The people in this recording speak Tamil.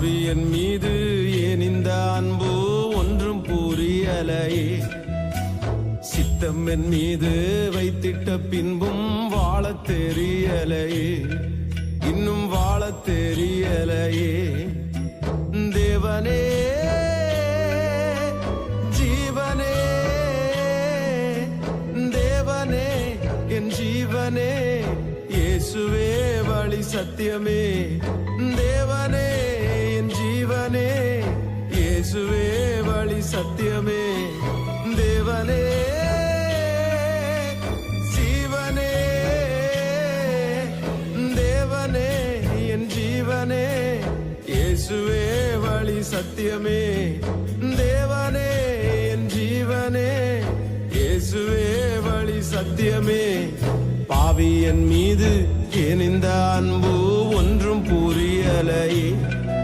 பாவியன் மீது ஏன் இந்த அன்பு ஒன்றும் புரியலையே? சித்தம் என் மீது வைத்திட்ட பின்பும் வாழ தெரியலையே. இன்னும் வாழ தெரியலையே. தேவனே ஜீவனே தேவனே என் ஜீவனே இயேசுவே வழி சத்தியமே. தேவனே இயேசுவே வழி சத்தியமே. தேவனே ஜீவனே தேவனே என் ஜீவனே. இயேசுவே வழி சத்தியமே. தேவனே என் ஜீவனே. இயேசுவே வழி சத்தியமே. பாவி என் மீது ஏன் இந்த அன்பு